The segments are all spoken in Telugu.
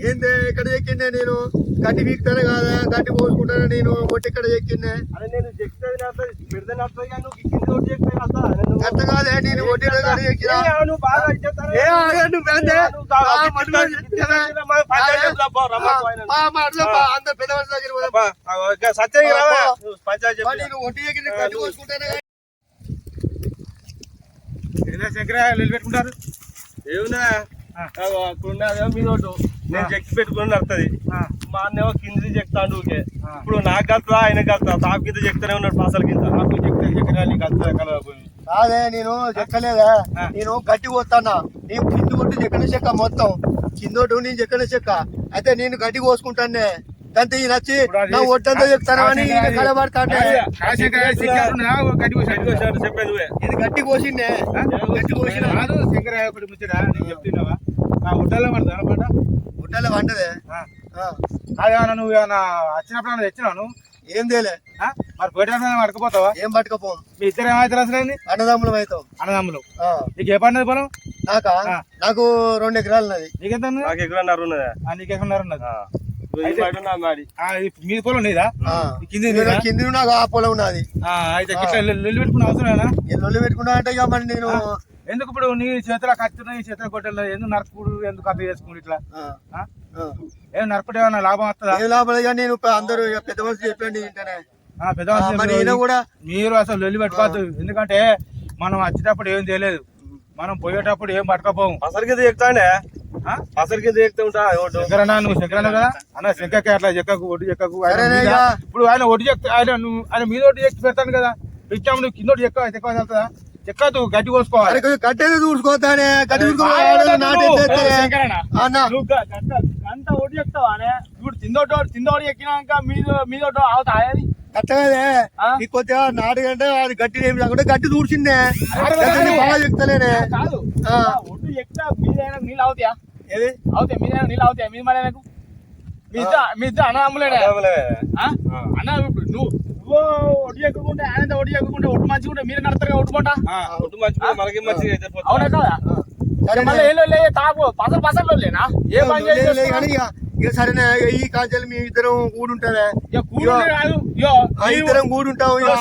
ఏందే ఇక్కడ ఎక్కిందే నేను? గడ్డి వీక్తానే కాదా? గడ్డి పోసుకుంటానే నేను ఒట్టి ఇక్కడ ఎక్కిందే ఎంత కాదే నేను ఒట్టి అందరు పెద్దవాళ్ళ దగ్గర నిలబెట్టుకుంటారు ఏమున్నా? అగో, అక్కడ ఉన్నదేమో మీ నోటు నేను చెక్కి పెట్టుకుని నడుతుంది మా అన్నేమో కింది చెక్తాడు ఊకే. ఇప్పుడు నాకు కలుతుందా ఆయన కలుతా తాపు కింద చెక్తానే ఉన్నాడు పాసల కింద. నాకు చెప్తే శంకర నీకు అంత కలవ పోయి. కాదే నేను చెక్కలేదా. నేను గడ్డి పోతానా నేను కింద కొట్టి చెక్కన చెక్క మొత్తం. కిందోటు నేను చెక్కన చెక్క. అయితే నేను గడ్డి కోసుకుంటానే అంతే ఈ నచ్చి ఇప్పుడు అది నా ఒట్టంతా చెప్తాను అని ఇది గడ్డి కోసిండే గడ్డి కోసిన కాదు శంకర ఒకటి ముచ్చడా నీకు చెప్తున్నావా నా ఉడ్డలో మరి అనమాట వంటదే. ఆ, అదేమన్నా నువ్వు ఏమన్నా వచ్చినప్పుడు తెచ్చినావు నువ్వు? ఏం తేలే. ఆ? మరి పోయేటప్పుడు పడుకోపోతావా ఏం పట్టుకపోం. మీ ఇద్దరు ఏమైతే అసలు అన్నదమ్ములం అవుతాం. అన్నదమ్ములు. ఆ, నీకు ఏ పడినది పొలం? నాకా. నాకు రెండు ఎకరాలు ఉన్నది? నీకెంత? నాకు ఎక్కడన్నారు ఉన్నదా. ఆ, నీకెక్కడున్నారు ఉన్నది. మీది పొలం ఈ కింది కింది ఆ పొలం ఉన్నది. ఆ, అయితే లొల్లి పెట్టుకునే అవసరమేనా ఈ లొల్లి పెట్టుకున్నా అంటే ఇక మరి నేను ఎందుకు ఇప్పుడు నీ చేతిలో కత్తున్నా నీ చేతిలో కొట్టలేదు ఎందుకు నరకుడు ఎందుకు కథ చేసుకుంటు ఇట్లా. ఏం నరకుడు ఏమన్నా లాభం వస్తుందా? ఏం లాభం లేదు కానీ నేను ఇక అందరూ ఇక పెద్ద మనిషి చెప్పండి పెద్ద? ఈయన కూడా మీరు అసలు లొల్లి పెట్టుకోవద్దు. ఎందుకంటే మనం వచ్చేటప్పుడు ఏం తెలియదు. మనం పోయేటప్పుడు ఏం పట్టుకపోము. పసల పసల కింద ఉంటా శంకరన్న నువ్వు శంకరన్న కదా? అన్న శంకకే అట్లా చెక్కకు ఒడ్డు చెక్కకు. మీద-. ఇప్పుడు ఆయన ఒడ్డు చెక్క ఆయన నువ్వు ఆయన మీద ఒడ్డు చెక్కి పెడతాను కదా. ఇచ్చాము నువ్వు కింద చెక్క చెక్క వెళ్తుందా చెక్కదు గడ్డి కోసుకోవాలి. అరే కొంచెం కట్టేది చూసుకోతానే కట్టి బాగా చూసుకోవాలి నువ్వు. నాటెత్తేస్తే శంకరన్న. అన్న. నువ్వు గ- గంట- గంట ఒడ్డు చెప్తావా అనే? ఇప్పుడు తిందోడు ఎక్కినాక మీద మీదోటో అవుతాయి అది? కొద్దిగా నాటుకంటే గట్టి ఏమి లేకుండా గట్టి దూడ్చిందే బాగా చెప్తలేనే కాదు. ఆ. ఒడ్డు ఎక్కినా మీదైనా నీళ్ళు అవుతాయా ఏది? అవుతాయి మీదైనా నీళ్ళు అవుతాయి మీద మళ్ళీ నాకు మీ ఇద్దరు మీ ఇద్దరు అన్నదమ్ములేనే ఆ? అన్న ఇప్పుడు నువ్వు నువ్వు ఒడ్డు ఎక్కుకుంటే ఆయన ఒడ్డు ఎక్కుకుంటే ఒడ్డు మంచిగా మీరు నడతారు ఒడ్డుకుంటా ఒట్టు మంచిగా మనకి మంచిగా. అవునా కదా? సరే మళ్ళీ ఏం లే తాగు. పసలు పసలు లేనా ఏ పని ఇక సరేనే ఈ కాంచెలు మీ ఇద్దరం నీవు- ఇద్దరం కూడుంటాం ఇక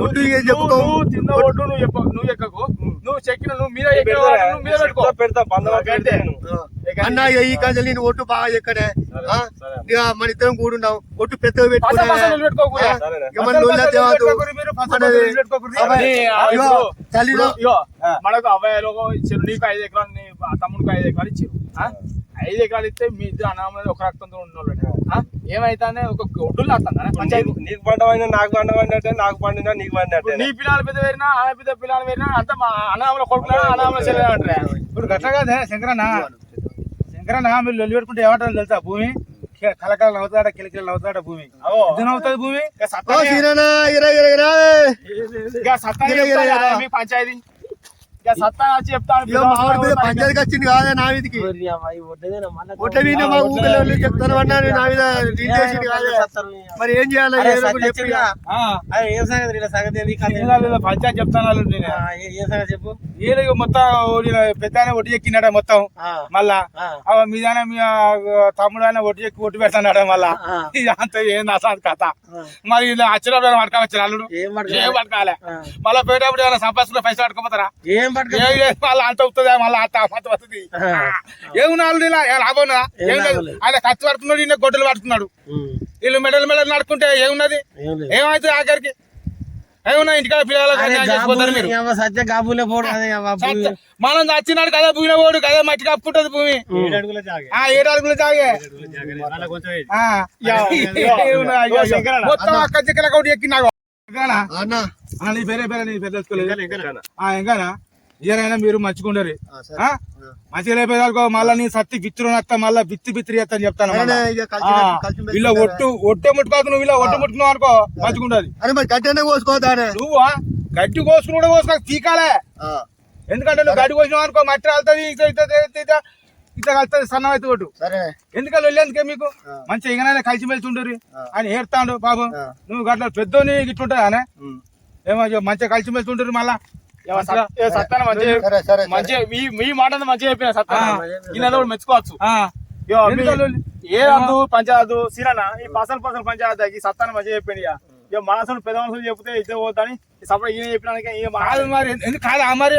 నువ్వు చెప్పుకో తిన్న ఒడ్డు నువ్వు చెప్ప నువ్వు ఎక్కకు నువ్వు చెక్కిన నువ్వు మీద ఎక్కిన నువ్వు మీద పెట్టుకో. పెడతా, పెడతా బంధం అంతే. పెడతాను ఆ. అన్న ఈ కాంచెలు నేను ఒట్టు బాగా ఎక్కడే మన ఇద్దరం కూడుంటాం ఒట్టు పసలు పెట్టుకోకూడదు మనకు అబ్బాయిలో నీకు ఐదు ఎకరాలు తమ్ముడికి ఐదు ఎకరాలు ఇచ్చారు? ఐదు ఎకరాలు ఇస్తే మీ ఇద్దరు అన్నమాట ఒక రక్తంతో ఉన్నోళ్ళు ఏమైతే ఒక ఒడ్డులు ఆడుతుందా పంచాయతీ నీకు- నీకు పండవైనా నాకు పండవైనట్టే నాకు పండినా నీకు పండినట్టే నీ పిల్లలు పెద్ద వేరినా ఆమె పెద్ద పిల్లలు వేరినా అంతా మా అన్నదమ్ముల కొడుకులు అన్నదమ్ముల చెల్లెలు అంటారా? ఇప్పుడు గట్ల కాదే శంకరన్న. శంకరన్న మీరు లొల్లి పెట్టుకుంటే ఏమంటారు తెలుసా భూమి? కలకల నవ్వుతాడ కిలకిల నవ్వుతాడ భూమి? నవ్వుతుంది భూమి? సత్తా సీననా ఇరా ఇరా ఇరా ఇక సత్తా పంచాయతీ. సత్తా చెప్తాను మీద పంచాయతీకి వచ్చింది కాదే నా మీదకి ఒట్ల మీద మా ఊళ్ళో వాళ్ళు చెప్తాను అన్నా నేను నా మీద డీల్ చేసింది కాదే. మరి ఏం చేయాలి? ఏం సంగతి సంగతి పంచాయతీ చెప్తాను ఏ- సంగతి చెప్పు? మొత్తం పెద్ద ఒడ్డు ఎక్కినాడ మొత్తం. మళ్ళా మీదన మీ తమ్ముడు ఆయన ఒడ్డు ఎక్కి ఒట్టు పెడతాడు మళ్ళా. అంత ఏం అసలు కథ. మరి ఇలా వచ్చినప్పుడు పట్టుకోవచ్చు అల్లుడు? ఏం పట్టుకో- ఏం పట్టుకోవాలి. మళ్ళీ పోయేటప్పుడు ఏమైనా సంపాదించుకున్న పైసలు పట్టుకోపోతారా? ఏం పట్టుకో ఏ ఏ మళ్ళీ అంత అవుతుందా? మళ్ళీ అంత అంత వస్తుంది అల్లుడు ఇలా ఏ లేదు. ఆయన ఖర్చు పడుతున్నాడు ఈయన గొడ్డలు పడుతున్నాడు. వీళ్ళు మెడల్ మెడల్ నడుకుంటే ఏమున్నది? ఏం లేదు. ఏమైతుంది ఆఖరికి? ఏమున్నా ఇంటికాడ ఏమో సత్య పోడు భూమి. సత్య- మనం చచ్చినాడు కదా భూమిన పోడు కదా మట్టి కప్పుకుంటది భూమి. ఆ ఏడు అడుగులు తాగే. మొత్తం అక్క చిక్కల ఒకటి ఎక్కి నాకు. ఎంగానా? అన్న ఆ, నీ పేరే పేరే నీ పేరు తెలుసుకోలేదు. ఇయనైనా మీరు. ఆ? మంచిగా లేపేదాకో మళ్ళా నీ సత్తి బిత్తులు నత్త మళ్ళా బిత్తి బిత్తిరి అని చెప్తాను ఇలా ఒట్టు ఒట్టే ముట్టుకోకు నువ్వు ఇలా ఒట్టు ముట్టుకున్నావు అనుకో కోసుకోదానే నువ్వు? గడ్డి కోసుకుని కూడా కోసుకో తీకాలే. ఎందుకంటే నువ్వు గడ్డి కోసినావు అనుకో మట్టి వెళ్తుంది ఇట్లా కలుతుంది సన్నం అయితే కొట్టు సరే. ఎందుకని వెళ్ళేందుకే మీకు. మంచిగా ఎగనైనా కలిసి మెలిసి ఉండరు. ఆయన ఏడతాడు ఆ. నువ్వు గట్ల పెద్దోని ఇట్లుంటా అనే? ఉమ్. ఏమో మంచిగా కలిసి మెలిసి ఉండరు మళ్ళా. సత్తాన. మంచిగా మీ మీ మాట మంచిగా చెప్పిన సత్తా ఆ. ఈయన కూడా మెచ్చుకోవచ్చు? ఏ వద్దు పంచాయత్ సీరన్న ఈ పసలు పసలు పంచాయత్ ఈ సత్తాన్ని మంచిగా చెప్పింది ఇక. మనసులు పెద్ద మనసులు చెప్తే ఇద్దరు పోతాని సపరేట్ ఈయన చెప్పినాక మరి ఎందుకు కాదా మరి?